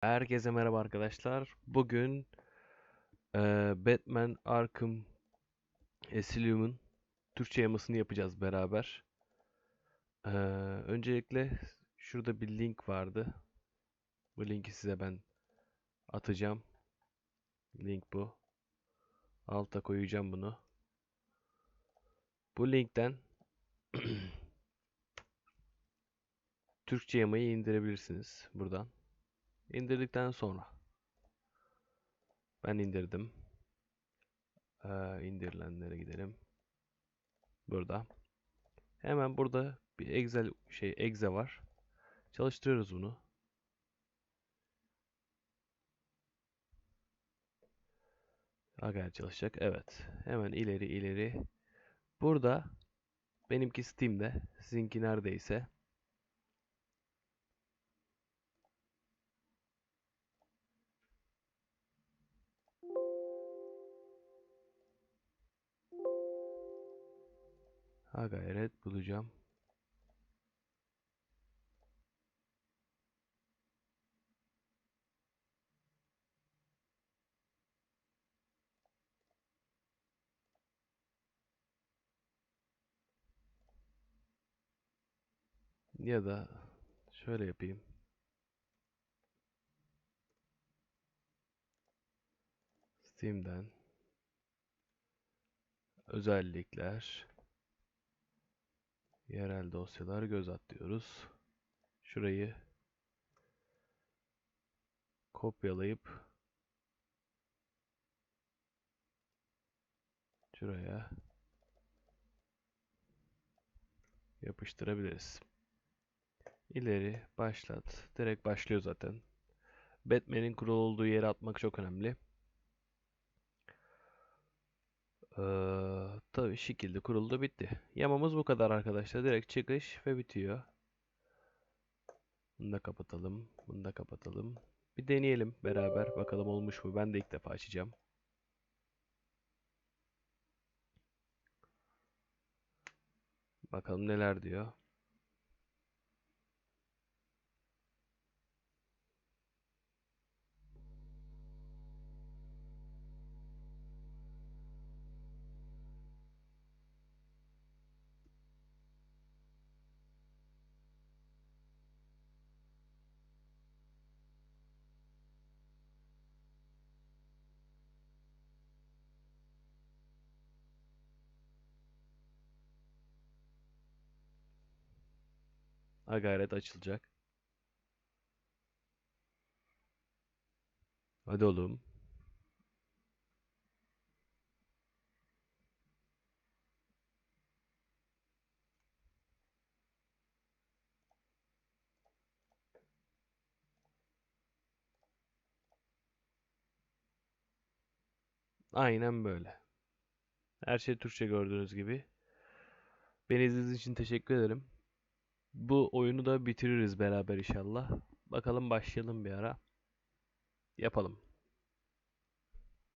Herkese merhaba arkadaşlar. Bugün eee, Batman Arkham Asylum'un Türkçe yamasını yapacağız beraber. Eee, öncelikle şurada bir link vardı. Bu linki size ben atacağım. Link bu. Alta koyacağım bunu. Bu linkten Türkçe yamayı indirebilirsiniz buradan. İndirdikten sonra ben indirdim. Eee indirilenlere gidelim. Burada. Hemen burada bir Excel şey exe var. Çalıştırıyoruz bunu. Aga çalışacak. Evet. Hemen ileri ileri. Burada benimki Steam'de. Sizinki neredeyse. Ha gayret bulacağım. Ya da şöyle yapayım. Steam'den özellikler yerel dosyalar göz at diyoruz. Şurayı kopyalayıp şuraya yapıştırabiliriz. İleri başlat. Direkt başlıyor zaten. Batman'in kurulu olduğu yere atmak çok önemli. Ee, tabii şekilde kuruldu bitti. Yamamız bu kadar arkadaşlar. Direkt çıkış ve bitiyor. Bunu da kapatalım. Bunu da kapatalım. Bir deneyelim beraber. Bakalım olmuş mu? Ben de ilk defa açacağım. Bakalım neler diyor. Ha gayret açılacak. Hadi oğlum. Aynen böyle. Her şey Türkçe gördüğünüz gibi. Beni izlediğiniz için teşekkür ederim. Bu oyunu da bitiririz beraber inşallah. Bakalım başlayalım bir ara. Yapalım.